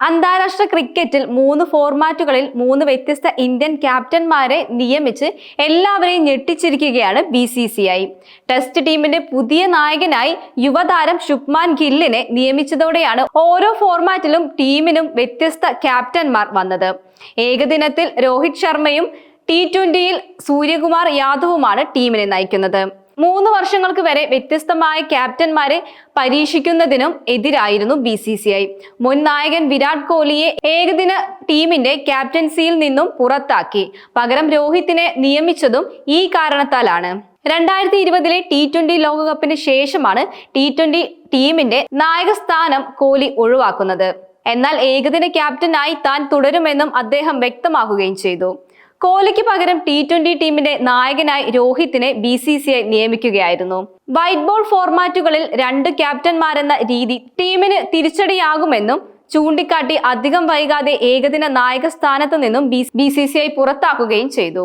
അന്താരാഷ്ട്ര ക്രിക്കറ്റിൽ മൂന്ന് ഫോർമാറ്റുകളിൽ മൂന്ന് വ്യത്യസ്ത ഇന്ത്യൻ ക്യാപ്റ്റന്മാരെ നിയമിച്ച് എല്ലാവരെയും ഞെട്ടിച്ചിരിക്കുകയാണ് B C C I. Test ടീമിന്റെ പുതിയ നായകനായി യുവതാരം ശുഭ്മാൻ ഗില്ലിനെ നിയമിച്ചതോടെയാണ് ഓരോ ഫോർമാറ്റിലും ടീമിനും വ്യത്യസ്ത ക്യാപ്റ്റന്മാർ വന്നത്. ഏകദിനത്തിൽ രോഹിത് ശർമ്മയും ടി ട്വന്റിയിൽ സൂര്യകുമാർ യാദവുമാണ് ടീമിനെ നയിക്കുന്നത്. മൂന്ന് വർഷങ്ങൾക്ക് വരെ വ്യത്യസ്തമായ ക്യാപ്റ്റന്മാരെ പരീക്ഷിക്കുന്നതിനും എതിരായിരുന്നു ബി സി സി ഐ. മുൻ നായകൻ വിരാട് കോഹ്ലിയെ ഏകദിന ടീമിന്റെ ക്യാപ്റ്റൻസിയിൽ നിന്നും പുറത്താക്കി. പകരം രോഹിത്തിനെ നിയമിച്ചതും ഈ കാരണത്താലാണ്. രണ്ടായിരത്തി ഇരുപതിലെ ടി ട്വന്റി ലോകകപ്പിന് ശേഷമാണ് ടി ട്വന്റി ടീമിന്റെ നായക സ്ഥാനം കോഹ്ലി ഒഴിവാക്കുന്നത്. എന്നാൽ ഏകദിന ക്യാപ്റ്റനായി താൻ തുടരുമെന്നും അദ്ദേഹം വ്യക്തമാക്കുകയും ചെയ്തു. കോഹ്ലിക്ക് പകരം ടി ട്വന്റി ടീമിന്റെ നായകനായി രോഹിത്തിനെ ബി സി സി ഐ നിയമിക്കുകയായിരുന്നു. വൈറ്റ് ബോൾ ഫോർമാറ്റുകളിൽ രണ്ട് ക്യാപ്റ്റന്മാരെന്ന രീതി ടീമിന് തിരിച്ചടിയാകുമെന്നും ചൂണ്ടിക്കാട്ടി അധികം വൈകാതെ ഏകദിന നായക സ്ഥാനത്ത് നിന്നും ബി സി സി ഐ പുറത്താക്കുകയും ചെയ്തു.